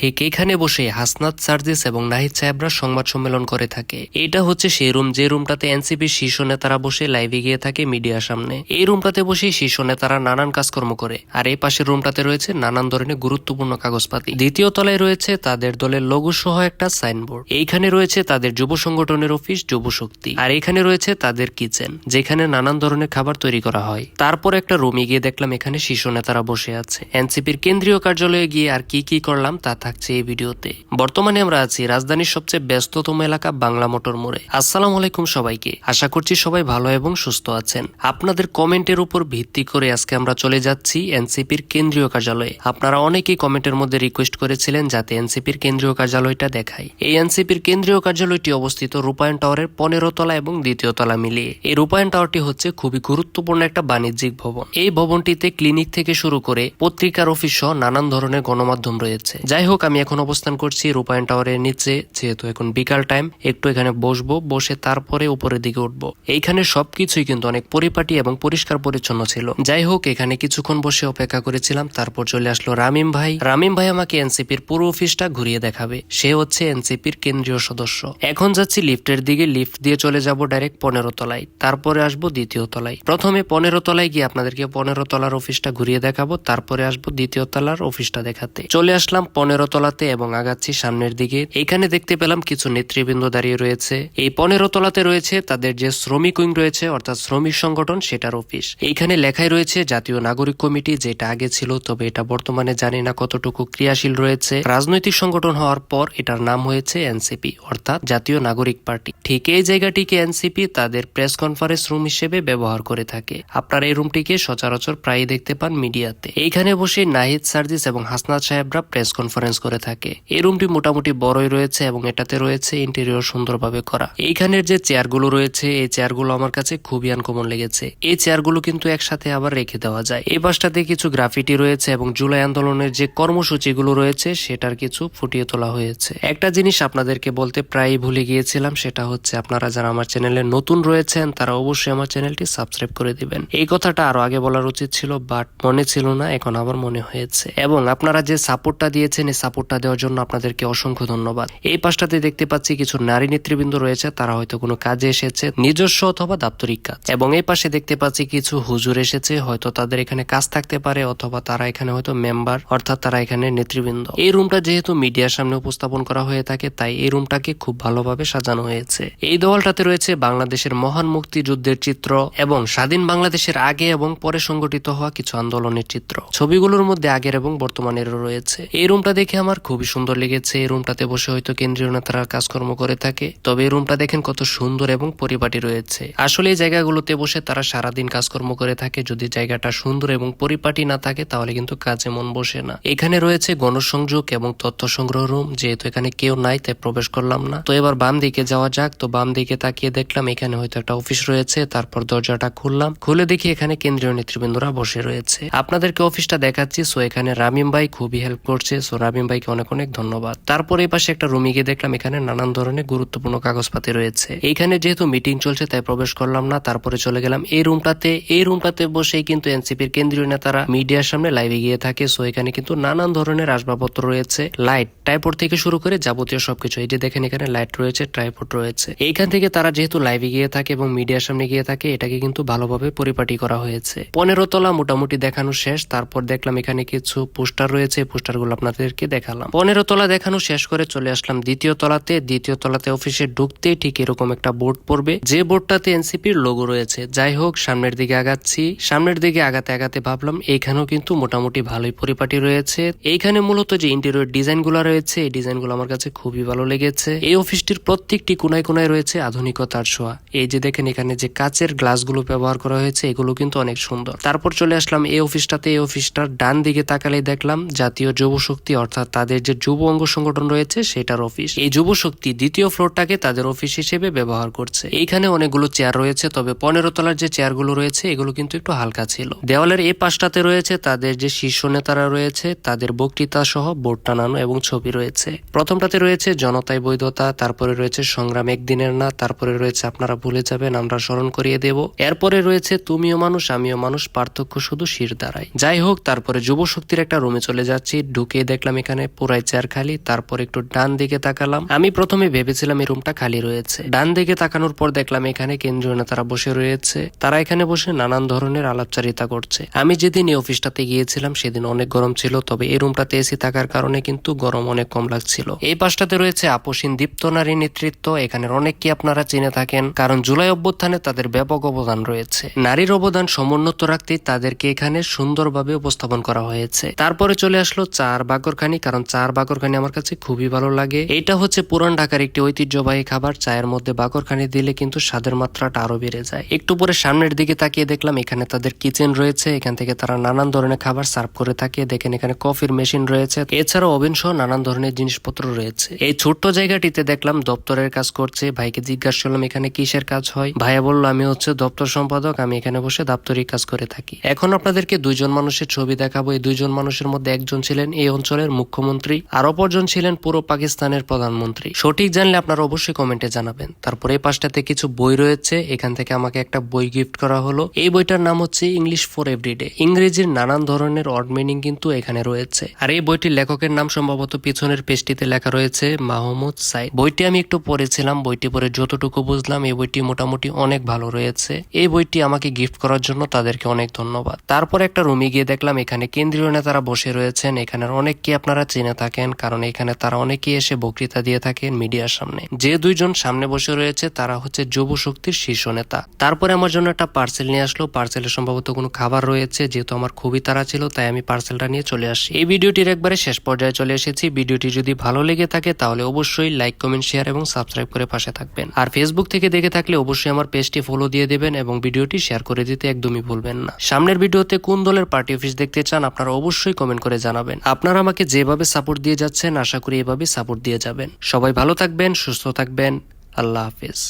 ঠিক এখানে বসে হাসনাত সার্জিস এবং নাহিদ সাহেবরা সংবাদ সম্মেলন করে থাকে। এটা হচ্ছে সেই রুম, যে রুমটাতে এনসিপি শীর্ষ নেতারা বসে লাইভে গিয়ে থাকে মিডিয়ার সামনে। এই রুমটাতে বসে শীর্ষ নেতারা নানান কাজকর্ম করে, আর এই পাশের রুমটাতে রয়েছে নানান ধরনের গুরুত্বপূর্ণ কাগজপাতি। দ্বিতীয় তলায় রয়েছে তাদের দলের লঘু সহ একটা সাইনবোর্ড। এইখানে রয়েছে তাদের যুব সংগঠনের অফিস, যুব শক্তি, আর এখানে রয়েছে তাদের কিচেন, যেখানে নানান ধরনের খাবার তৈরি করা হয়। তারপর একটা রুমে গিয়ে দেখলাম এখানে শীর্ষ নেতারা বসে আছে। এনসিপির কেন্দ্রীয় কার্যালয়ে গিয়ে আর কি কি করলাম তা থাকছে এই ভিডিওতে। বর্তমানে আমরা আছি রাজধানীর সবচেয়ে ব্যস্ততম এলাকা বাংলা মোটর মোড়ে। আসসালামু আলাইকুম সবাইকে। আশা করছি সবাই ভালো এবং সুস্থ আছেন। আপনাদের কমেন্টের উপর ভিত্তি করে আজকে আমরা চলে যাচ্ছি এনসিপির কেন্দ্রীয় কার্যালয়ে। আপনারা অনেকেই কমেন্টের মধ্যে রিকোয়েস্ট করেছিলেন যাতে এনসিপির কেন্দ্রীয় কার্যালয়টা দেখাই। এই এনসিপির কেন্দ্রীয় কার্যালয়টি অবস্থিত রূপায়ণ টাওয়ারের পনেরো তলা এবং দ্বিতীয় তলা মিলিয়ে। এই রূপায়ণ টাওয়ারটি হচ্ছে খুবই গুরুত্বপূর্ণ একটা বাণিজ্যিক ভবন। এই ভবনটিতে ক্লিনিক থেকে শুরু করে পত্রিকার অফিস সহ নানান ধরনের গণমাধ্যম রয়েছে। যাই হোক আমি এখন অবস্থান করছি রূপায়ণ টাওয়ারের নিচে, যেহেতু এখন বিকাল টাইম একটু এখানে বসবো, বসে তারপরে উপরের দিকে উঠবো। এইখানে সবকিছুই কিন্তু অনেক পরিপাটি এবং পরিষ্কার পরিচ্ছন্ন ছিল। যাই হোক, এখানে কিছুক্ষণ বসে অপেক্ষা করেছিলাম, তারপর চলে আসলো রামিম ভাই। রামিম ভাই আমাকে এনসিপির পুরো অফিসটা ঘুরিয়ে দেখাবে। সে হচ্ছে এনসিপির কেন্দ্রীয় সদস্য। এখন যাচ্ছি লিফটের দিকে, লিফট দিয়ে চলে যাব ডাইরেক্ট পনেরো তলায়। তারপরে আসব দ্বিতীয় তলায়। প্রথমে পনেরো তলায় গিয়ে আপনাদেরকে পনেরো তলার অফিসটা ঘুরিয়ে দেখাবো, তারপরে আসব দ্বিতীয় তলার অফিসটা দেখাতে। চলে আসলাম পনেরো তলাতে এবং আগাচ্ছি সামনের দিকে। এখানে দেখতে পেলাম কিছু নেতৃবৃন্দ দাঁড়িয়ে রয়েছে। এই পনেরো তলাতে রয়েছে তাদের যে শ্রমিক উইং রয়েছে, অর্থাৎ শ্রমিক সংগঠন, সেটার অফিস। এইখানে লেখাই রয়েছে জাতীয় নাগরিক কমিটি, যেটা আগে ছিল, তবে এটা বর্তমানে জানি না কতটুকু ক্রিয়াশীল রয়েছে। রাজনৈতিক সংগঠন হওয়ার পর এটার নাম হয়েছে এনসিপি, অর্থাৎ জাতীয় নাগরিক পার্টি। ঠিক এই জায়গাটিকে এনসিপি তাদের প্রেস কনফারেন্স রুম হিসেবে ব্যবহার করে থাকে। আপনার এই রুমটিকে সচরাচর প্রায় দেখতে পান মিডিয়াতে। এইখানে বসে নাহিদ সার্জিস এবং হাসনাত সাহেবরা প্রেস কনফারেন্স করে থাকে। এই রুমটি মোটামুটি বড়ই রয়েছে এবং এটাতে রয়েছে ইন্টেরিয়র সুন্দরভাবে করা। এইখানের যে চেয়ারগুলো রয়েছে, এই চেয়ারগুলো আমার কাছে খুবই আনকমন লেগেছে। এই চেয়ারগুলো কিন্তু একসাথে আবার রেখে দেওয়া যায়। এই পাশটাতে কিছু গ্রাফিটি রয়েছে এবং জুলাই আন্দোলনের যে কর্মসূচিগুলো রয়েছে, সেটার কিছু ফুটিয়ে তোলা হয়েছে। একটা জিনিস আপনাদেরকে বলতে প্রায় ভুলে গিয়েছিলাম, সেটা হচ্ছে আপনারা যারা আমার চ্যানেলে নতুন রয়েছেন, তারা অবশ্যই আমার চ্যানেলটি সাবস্ক্রাইব করে দিবেন। এই কথাটা আরও আগে বলার উচিত ছিল বাট মনে ছিল না, এখন আবার মনে হয়েছে। এবং আপনারা যে সাপোর্টটা দিয়েছেন, এই সাপোর্টটা দেওয়ার জন্য আপনাদেরকে অসংখ্য ধন্যবাদ। এই পাশটাতে দেখতে পাচ্ছি কিছু নারী নেতৃবৃন্দ রয়েছে, তারা হয়তো কোনো কাজে এসেছে, নিজস্ব অথবা দাপ্তরিক কাজ। এবং এই পাশে দেখতে পাচ্ছি কিছু হুজুর এসেছে, হয়তো তাদের এখানে কাজ থাকতে পারে, অথবা তারা এখানে হয়তো মেম্বার, অর্থাৎ তারা এখানে নেতৃবৃন্দ। এই রুমটা যেহেতু মিডিয়ার সামনে উপস্থাপন করা হয়ে থাকে, তাই এই রুমটাকে খুব ভালোভাবে সাজানো হয়েছে। এই দেওয়ালটাতে রয়েছে বাংলাদেশের মহান মুক্তিযুদ্ধের চিত্র এবং স্বাধীন বাংলাদেশের আগে এবং পরে সংগঠিত হওয়া কিছু আন্দোলনের চিত্র। ছবিগুলোর মধ্যে আগের এবং বর্তমানেরও রয়েছে। এই রুমটা দেখে আমার খুবই সুন্দর লেগেছে। এই রুমটাতে বসে হয়তো কেন্দ্রীয় নেতারা কাজকর্ম করে থাকে। তবে এই রুমটা দেখেন কত সুন্দর এবং পরিপাটি রয়েছে। আসলে এই জায়গাগুলোতে বসে তারা সারাদিন কাজকর্ম করে থাকে। যদি জায়গাটা সুন্দর এবং পরিপাটি না থাকে, তাহলে কিন্তু কাজে মন বসে না। এখানে রয়েছে গণসংযোগ এবং তথ্য সংগ্রহ রুম। যেহেতু এখানে কেউ নাই, তাই প্রবেশ করলাম না। তো এবার বাম দিকে যাওয়া যাক। তো বাম দিকে তাকিয়ে দেখলাম এখানে হয়তো একটা অফিস রয়েছে। তারপর দরজাটা খুললাম। খুলে দেখি এখানে কেন্দ্রীয় নেতৃবৃন্দরা বসে রয়েছে। আপনাদেরকে অফিসটা দেখাচ্ছি। সো এখানে রামিম ভাই খুবই হেল্প করছে। সো রামিম ভাইকে অনেক অনেক ধন্যবাদ। তারপরে এই পাশে একটা রুমে গিয়ে দেখলাম এখানে নানান ধরনের গুরুত্বপূর্ণ কাগজপাতি রয়েছে। এইখানে যেহেতু মিটিং চলছে, তাই প্রবেশ করলাম না। তারপরে চলে গেলাম এই রুমটাতে এই রুমটাতে বসেই কিন্তু এনসিপির কেন্দ্রীয় নেতারা মিডিয়ার সামনে লাইভে গিয়ে থাকে। সো এখানে কিন্তু নানান ধরনের আসবাবপত্র রয়েছে। লাইট টাইপোর্ড থেকে শুরু করে যাবতীয় সবকিছু। এই যে দেখেন এখানে লাইট রয়েছে ট্রাইপোর্ড রয়েছে। এইখান থেকে তারা যেহেতু লাইভে গিয়ে থাকে এবং মিডিয়ার সামনে গিয়ে থাকে, এটাকে কিন্তু ভালোভাবে পরিপাটি করা হয়েছে। পনেরো তলা মোটামুটি দেখানো শেষ। তারপর দেখলাম এখানে কিছু পোস্টার রয়েছে। পোস্টারগুলো আপনাদেরকে দেখালাম। পনেরো তলা দেখানো শেষ করে চলে আসলাম দ্বিতীয় তলাতে। দ্বিতীয় তলাতে অফিসে ঢুকতে ঠিক এরকম একটা বোর্ড পড়বে। যে বোর্ডটাতে এনসিপির লোগো রয়েছে। যাই হোক, সামনের দিকে আগাচ্ছি। সামনের দিকে আগাতে আগাতে ভাবলাম, এইখানেও কিন্তু মোটামুটি ভালোই পরিপাটি রয়েছে। এইখানে মূলত যে ইন্টেরিয়র ডিজাইনগুলো রয়েছে, এই ডিজাইনগুলো আমার কাছে খুবই ভালো লেগেছে। এই অফিসটির প্রত্যেকটি কোনায় কোনায় রয়েছে আধুনিকতার ছোঁয়া। এই যে দেখেন এখানে যে কাচের গ্লাসগুলো ব্যবহার করা হয়েছে, এগুলো কিন্তু অনেক সুন্দর। তারপর চলে আসলাম এই অফিসটাতে। এই অফিসটার ডান দিকে তাকালে দেখলাম জাতীয় যুব শক্তি অর্থাৎ তাদের যে যুব অঙ্গ সংগঠন রয়েছে, সেটার অফিস এই যুব শক্তি দ্বিতীয় ফ্লোরটাকে তাদের অফিস হিসেবে ব্যবহার করছে। এইখানে অনেকগুলো চেয়ার রয়েছে, তবে পনেরো তলার যে চেয়ারগুলো রয়েছে, এগুলো কিন্তু একটু হালকা ছিল। দেওয়ালের এই পাশটাতে রয়েছে তাদের যে শীর্ষ নেতারা রয়েছে, তাদের বক্তৃতা সহ বোর্ড টানানো এবং ছবি রয়েছে। প্রথমটাতে রয়েছে জনতায় বৈধতা, তারপরে রয়েছে সংগ্রাম একদিনের না, তারপরে রয়েছে আপনারা ভুলে যাবেন, আমরা স্মরণ করিয়ে দেব। এরপরে রয়েছে তুমিও মানুষ, আমিও মানুষ, পার্থক্য শুধু শির দ্বারাই। যাই হোক, তারপরে যুব শক্তির একটা রুমে চলে যাচ্ছি, ঢুকে দেখলাম এখানে এখানে পুরাই চেয়ার খালি, তারপর একটু ডান দিকে তাকালাম। আমি প্রথমে ভেবেছিলাম এই রুমটা খালি রয়েছে। ডান দিকে তাকানোর পর দেখলাম এখানে কেন্দ্রীয় নেতারা বসে রয়েছে। তারা এখানে বসে নানান ধরনের আলাপচারিতা করছে। আমি যেদিন এই অফিসটাতে গিয়েছিলাম, সেদিন অনেক গরম ছিল, তবে এই রুমটাতে এসি থাকার কারণে কিন্তু গরম অনেক কম লাগছিল। এই পাশটাতে রয়েছে আপোষীন দীপ্ত নারী নেতৃত্ব। এখানের অনেককে আপনারা চিনে থাকেন, কারণ জুলাই অভ্যুত্থানে তাদের ব্যাপক অবদান রয়েছে। নারীর অবদান সমুন্নত রাখতে তাদেরকে এখানে সুন্দরভাবে উপস্থাপন করা হয়েছে। তারপরে চলে আসলো চার বাগরখানি কারণ চার বাগরখানি আমার কাছে খুবই ভালো লাগে। এটা হচ্ছে পুরান ঢাকার একটি ঐতিহ্যবাহী খাবার। চায়ের মধ্যে বাগরখানি দিলে কিন্তু স্বাদের মাত্রাটা আরও বেড়ে যায়। একটু পরে সামনের দিকে তাকিয়ে দেখলাম এখানে তাদের কিচেন রয়েছে। এখান থেকে তারা নানান ধরনের খাবার সার্ভ করে থাকে। দেখেন এখানে কফির মেশিন রয়েছে। এছাড়াও ওভেন সহ নানান ধরনের জিনিসপত্র রয়েছে। এই ছোট্ট জায়গাটিতে দেখলাম দপ্তরের কাজ করছে। ভাইকে জিজ্ঞাসা করলাম, এখানে কিসের কাজ হয়? ভাইয়া বলল, আমি হচ্ছে দপ্তর সম্পাদক। আমি এখানে বসে দাপ্তরিক কাজ করে থাকি। এখন আপনাদেরকে দুইজন মানুষের ছবি দেখাবো। এই দুইজন মানুষের মধ্যে একজন ছিলেন এই অঞ্চলের মুখ্যমন্ত্রী আর অপরজন ছিলেন পুরো পাকিস্তানের প্রধানমন্ত্রী। সঠিক জানলে আপনারা অবশ্যই কমেন্টে জানাবেন। তারপর এই পাশটাতে কিছু বই রয়েছে। এখান থেকে আমাকে একটা বই গিফট করা হলো। এই বইটার নাম হচ্ছে ইংলিশ ফর এভরিডে। ইংরেজির নানান ধরনের অর্ড মিনিং কিন্তু এখানে রয়েছে। আর এই বইটির লেখকের নাম সম্ভবত পিছনের পেজটিতে লেখা রয়েছে মাহমুদ সাইদ। বইটি আমি একটু পড়েছিলাম বইটি পড়ে যতটুকু বুঝলাম, এই বইটি মোটামুটি অনেক ভালো রয়েছে। এই বইটি আমাকে গিফট করার জন্য তাদেরকে অনেক ধন্যবাদ। তারপর একটা রুমে গিয়ে দেখলাম এখানে কেন্দ্রীয় নেতারা বসে রয়েছেন। এখানের অনেককে আপনারা চিনে থাকেন, কারণ এখানে তারা অনেকেই এসে বক্তৃতা দিয়ে থাকেন মিডিয়ার সামনে। যে দুইজন সামনে বসে রয়েছে, তারা হচ্ছে যুব শক্তির শীর্ষ নেতা। তারপরে আমার জন্য একটা পার্সেল নিয়ে আসলো। পার্সেলে সম্ভবত কোনো খাবার রয়েছে, যেহেতু আমার খুবই তাড়া ছিল, তাই আমি পার্সেলটা নিয়ে চলে আসি। এই ভিডিওটির একবারে শেষ পর্যায়ে চলে এসেছি। ভিডিওটি যদি ভালো লেগে থাকে, তাহলে অবশ্যই লাইক, কমেন্ট, শেয়ার এবং সাবস্ক্রাইব করে পাশে থাকবেন। আর ফেসবুক থেকে দেখে থাকলে অবশ্যই আমার পেজটি ফলো দিয়ে দেবেন এবং ভিডিওটি শেয়ার করে দিতে একদমই ভুলবেন না। সামনের ভিডিওতে কোন দলের পার্টি অফিস দেখতে চান, আপনারা অবশ্যই কমেন্ট করে জানাবেন। আপনারা আমাকে যেভাবে সাপোর্ট দিয়ে যাচ্ছেন, আশা করি এভাবে সাপোর্ট দিয়ে যাবেন। সবাই ভালো থাকবেন, সুস্থ থাকবেন। আল্লাহ হাফিজ।